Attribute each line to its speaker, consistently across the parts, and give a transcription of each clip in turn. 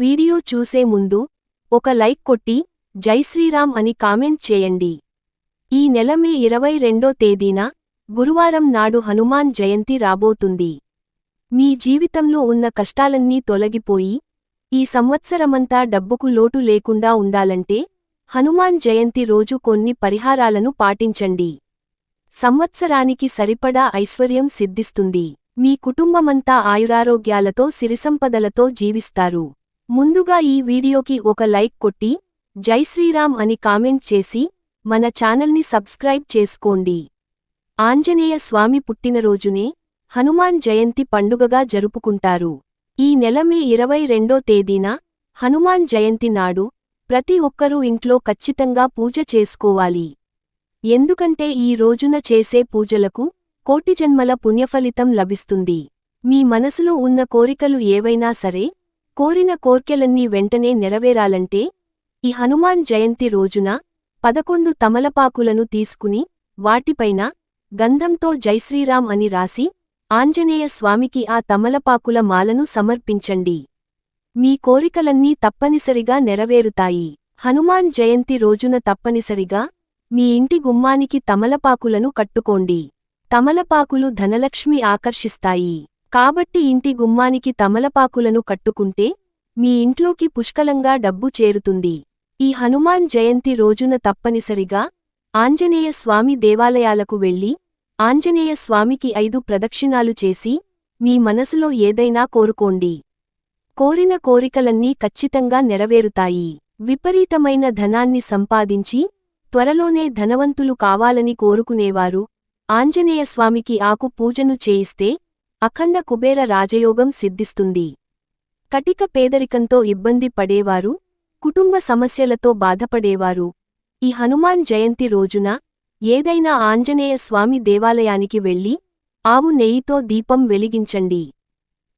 Speaker 1: Video చూసే ముందు ఒక లైక్ కొట్టి జై శ్రీరామ్ అని కామెంట్ చేయండి. ఈ నెల మే ఇరవై రెండో తేదీన గురువారం నాడు హనుమాన్ జయంతి రాబోతుంది. మీ జీవితంలో ఉన్న కష్టాలన్నీ తొలగిపోయి ఈ సంవత్సరమంతా డబ్బుకు లోటు లేకుండా ఉండాలంటే హనుమాన్ జయంతి రోజు కొన్ని పరిహారాలను పాటించండి. సంవత్సరానికి సరిపడా ఐశ్వర్యం సిద్ధిస్తుంది. మీ కుటుంబమంతా ఆయురారోగ్యాలతో సిరిసంపదలతో జీవిస్తారు. ముందుగా ఈ వీడియోకి ఒక లైక్ కొట్టి జై శ్రీరామ్ అని కామెంట్ చేసి మన ఛానల్ని సబ్స్క్రైబ్ చేసుకోండి. ఆంజనేయ స్వామి పుట్టినరోజునే హనుమాన్ జయంతి పండుగగా జరుపుకుంటారు. ఈ నెల మే ఇరవై రెండో తేదీన హనుమాన్ జయంతి నాడు ప్రతి ఒక్కరూ ఇంట్లో ఖచ్చితంగా పూజ చేసుకోవాలి. ఎందుకంటే ఈ రోజున చేసే పూజలకు కోటి జన్మల పుణ్యఫలితం లభిస్తుంది. మీ మనసులో ఉన్న కోరికలు ఏవైనా సరే కోరిన కోర్కెలన్నీ వెంటనే నెరవేరాలంటే ఈ హనుమాన్ జయంతి రోజున పదకొండు తమలపాకులను తీసుకుని వాటిపైన గంధంతో జైశ్రీరామ్ అని రాసి ఆంజనేయ స్వామికి ఆ తమలపాకుల మాలను సమర్పించండి. మీ కోరికలన్నీ తప్పనిసరిగా నెరవేరుతాయి. హనుమాన్ జయంతి రోజున తప్పనిసరిగా మీ ఇంటి గుమ్మానికి తమలపాకులను కట్టుకోండి. తమలపాకులు ధనలక్ష్మి ఆకర్షిస్తాయి. కాబట్టి ఇంటి గుమ్మానికి తమలపాకులను కట్టుకుంటే మీ ఇంట్లోకి పుష్కలంగా డబ్బు చేరుతుంది. ఈ హనుమాన్ జయంతి రోజున తప్పనిసరిగా ఆంజనేయ స్వామి దేవాలయాలకు వెళ్ళి ఆంజనేయ స్వామికి ఐదు ప్రదక్షిణాలు చేసి మీ మనసులో ఏదైనా కోరుకోండి. కోరిన కోరికలన్నీ ఖచ్చితంగా నెరవేరుతాయి. విపరీతమైన ధనాన్ని సంపాదించి త్వరలోనే ధనవంతులు కావాలని కోరుకునేవారు. ఆంజనేయస్వామికి ఆకు పూజను చేయిస్తే అఖండ కుబేర రాజయోగం సిద్ధిస్తుంది. కటిక పేదరికంతో ఇబ్బంది పడేవారు కుటుంబ సమస్యలతో బాధపడేవారు. ఈ హనుమాన్ జయంతి రోజున ఏదైనా ఆంజనేయ స్వామి దేవాలయానికి వెళ్ళి ఆవు నెయ్యితో దీపం వెలిగించండి.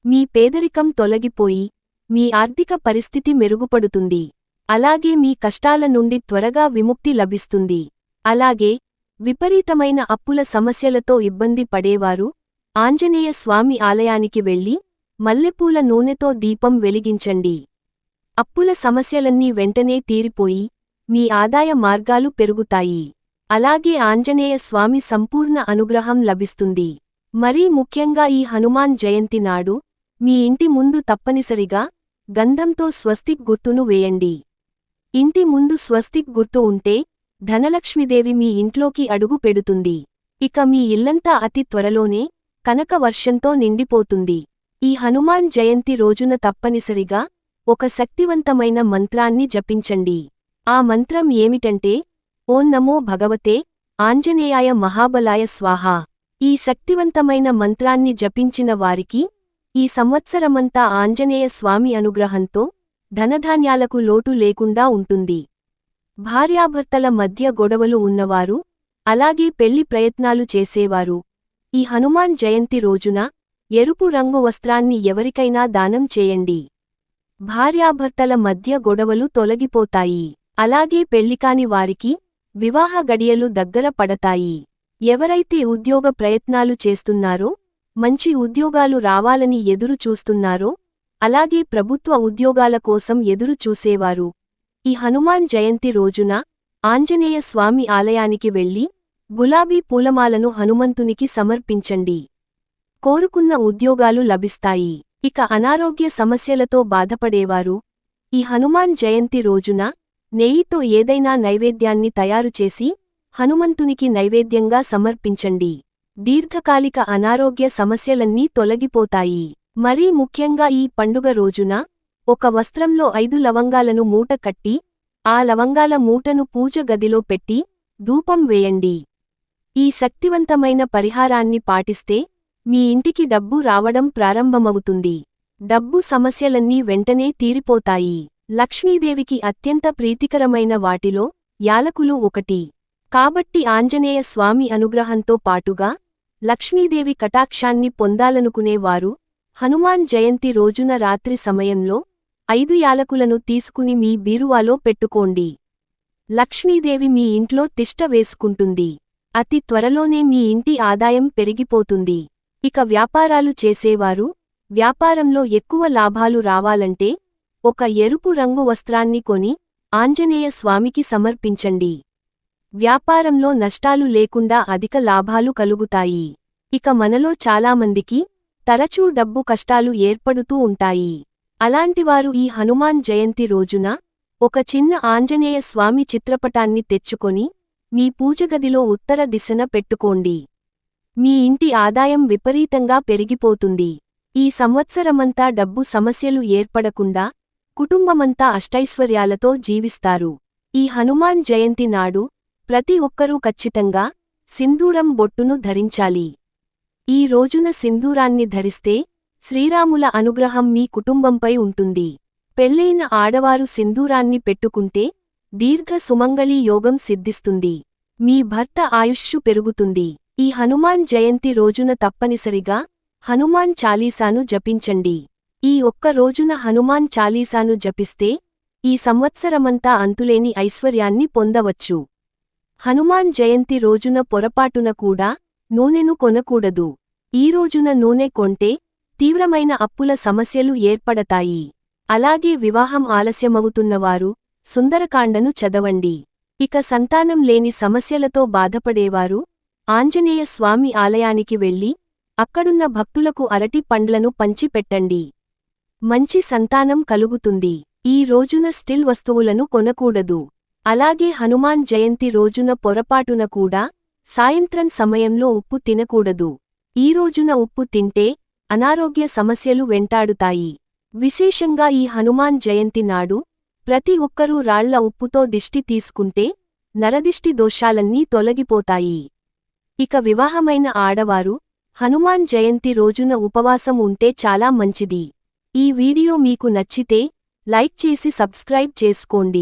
Speaker 1: మీ పేదరికం తొలగిపోయి మీ ఆర్థిక పరిస్థితి మెరుగుపడుతుంది. అలాగే మీ కష్టాల నుండి త్వరగా విముక్తి లభిస్తుంది. అలాగే విపరీతమైన అప్పుల సమస్యలతో ఇబ్బంది పడేవారు ఆంజనేయ స్వామి ఆలయానికి వెళ్ళి మల్లెపూల నూనెతో దీపం వెలిగించండి. అప్పుల సమస్యలన్నీ వెంటనే తీరిపోయి మీ ఆదాయ మార్గాలు పెరుగుతాయి. అలాగే ఆంజనేయ స్వామి సంపూర్ణ అనుగ్రహం లభిస్తుంది. మరీ ముఖ్యంగా ఈ హనుమాన్ జయంతి నాడు మీ ఇంటి ముందు తప్పనిసరిగా గంధంతో స్వస్తిక్ గుర్తును వేయండి. ఇంటి ముందు స్వస్తిక్ గుర్తు ఉంటే ధనలక్ష్మీదేవి మీ ఇంట్లోకి అడుగు పెడుతుంది. ఇక మీ ఇల్లంతా అతి త్వరలోనే కనక వర్షంతో నిండిపోతుంది. ఈ హనుమాన్ జయంతి రోజున తప్పనిసరిగా ఒక శక్తివంతమైన మంత్రాన్ని జపించండి. ఆ మంత్రం ఏమిటంటే ఓం నమో భగవతే ఆంజనేయాయ మహాబలాయ స్వాహా. ఈ శక్తివంతమైన మంత్రాన్ని జపించిన వారికి ఈ సంవత్సరమంతా ఆంజనేయ స్వామి అనుగ్రహంతో ధనధాన్యాలకు లోటు లేకుండా ఉంటుంది. భార్యాభర్తల మధ్య గొడవలు ఉన్నవారు అలాగే పెళ్ళి ప్రయత్నాలు చేసేవారు ఈ హనుమాన్ జయంతి రోజున ఎరుపు రంగు వస్త్రాన్ని ఎవరికైనా దానం చేయండి. భార్యాభర్తల మధ్య గొడవలు తొలగిపోతాయి. అలాగే పెళ్ళికాని వారికి వివాహ గడియలు దగ్గర పడతాయి. ఎవరైతే ఉద్యోగ ప్రయత్నాలు చేస్తున్నారో మంచి ఉద్యోగాలు రావాలని ఎదురు చూస్తున్నారో అలాగే ప్రభుత్వ ఉద్యోగాల కోసం ఎదురు చూసేవారు. ఈ హనుమాన్ జయంతి రోజున ఆంజనేయ స్వామి ఆలయానికి వెళ్ళి గులాబీ పూలమాలను హనుమంతునికి సమర్పించండి. కోరుకున్న ఉద్యోగాలు లభిస్తాయి. ఇక అనారోగ్య సమస్యలతో బాధపడేవారు ఈ హనుమాన్ జయంతి రోజున నెయ్యితో ఏదైనా నైవేద్యాన్ని తయారుచేసి హనుమంతునికి నైవేద్యంగా సమర్పించండి. దీర్ఘకాలిక అనారోగ్య సమస్యలన్నీ తొలగిపోతాయి. మరీ ముఖ్యంగా ఈ పండుగ రోజున ఒక వస్త్రంలో ఐదు లవంగాలను మూట కట్టి ఆ లవంగాల మూటను పూజ గదిలో పెట్టి ధూపం వేయండి. ఈ శక్తివంతమైన పరిహారాన్ని పాటిస్తే మీ ఇంటికి డబ్బు రావడం ప్రారంభమవుతుంది. డబ్బు సమస్యలన్నీ వెంటనే తీరిపోతాయి. లక్ష్మీదేవికి అత్యంత ప్రీతికరమైన వాటిలో యాలకులు ఒకటి. కాబట్టి ఆంజనేయ స్వామి అనుగ్రహంతో పాటుగా లక్ష్మీదేవి కటాక్షాన్ని పొందాలనుకునేవారు హనుమాన్ జయంతి రోజున రాత్రి సమయంలో ఐదు యాలకులను తీసుకుని మీ బీరువాలో పెట్టుకోండి. లక్ష్మీదేవి మీ ఇంట్లో తిష్ట వేసుకుంటుంది. అతి త్వరలోనే మీ ఇంటి ఆదాయం పెరిగిపోతుంది. ఇక వ్యాపారాలు చేసేవారు వ్యాపారంలో ఎక్కువ లాభాలు రావాలంటే ఒక ఎరుపు రంగు వస్త్రాన్ని కొని ఆంజనేయ స్వామికి సమర్పించండి. వ్యాపారంలో నష్టాలు లేకుండా అధిక లాభాలు కలుగుతాయి. ఇక మనలో చాలామందికి తరచూ డబ్బు కష్టాలు ఏర్పడుతూ ఉంటాయి. అలాంటివారు ఈ హనుమాన్ జయంతి రోజున ఒక చిన్న ఆంజనేయ స్వామి చిత్రపటాన్ని తెచ్చుకొని మీ పూజగదిలో ఉత్తర దిశన పెట్టుకోండి. మీ ఇంటి ఆదాయం విపరీతంగా పెరిగిపోతుంది. ఈ సంవత్సరమంతా డబ్బు సమస్యలు ఏర్పడకుండా కుటుంబమంతా అష్టైశ్వర్యాలతో జీవిస్తారు. ఈ హనుమాన్ జయంతి నాడు ప్రతి ఒక్కరూ ఖచ్చితంగా సింధూరం బొట్టును ధరించాలి. ఈ రోజున సింధూరాన్ని ధరిస్తే శ్రీరాముల అనుగ్రహం మీ కుటుంబంపై ఉంటుంది. పెళ్ళైన ఆడవారు సింధూరాన్ని పెట్టుకుంటే దీర్ఘ సుమంగళీ యోగం సిద్ధిస్తుంది. మీ భర్త ఆయుష్షు పెరుగుతుంది. ఈ హనుమాన్ జయంతి రోజున తప్పనిసరిగా హనుమాన్ చాలీసాను జపించండి. ఈ ఒక్క రోజున హనుమాన్ చాలీసాను జపిస్తే ఈ సంవత్సరమంతా అంతులేని ఐశ్వర్యాన్ని పొందవచ్చు. హనుమాన్ జయంతి రోజున పొరపాటున కూడా నూనెను కొనకూడదు. ఈ రోజున నూనె కొంటే తీవ్రమైన అప్పుల సమస్యలు ఏర్పడతాయి. అలాగే వివాహం ఆలస్యమవుతున్నవారు సుందరకాండను చదవండి. ఇక సంతానం లేని సమస్యలతో బాధపడేవారు ఆంజనేయ స్వామి ఆలయానికి వెళ్ళి అక్కడున్న భక్తులకు అరటి పండ్లను పంచిపెట్టండి. మంచి సంతానం కలుగుతుంది. ఈ రోజున స్టిల్ వస్తువులను కొనకూడదు. అలాగే హనుమాన్ జయంతి రోజున పొరపాటున కూడా సాయంత్రం సమయంలో ఉప్పు తినకూడదు. ఈ రోజున ఉప్పు తింటే అనారోగ్య సమస్యలు వెంటాడుతాయి. విశేషంగా ఈ హనుమాన్ జయంతి నాడు ప్రతి ఒక్కరూ రాళ్ళ ఉప్పుతో దిష్టి తీసుకుంటే నరదిష్టి దోషాలన్నీ తొలగిపోతాయి. ఇక వివాహమైన ఆడవారు హనుమాన్ జయంతి రోజున ఉపవాసం ఉంటే చాలా మంచిది. ఈ వీడియో మీకు నచ్చితే లైక్ చేసి సబ్స్క్రైబ్ చేసుకోండి.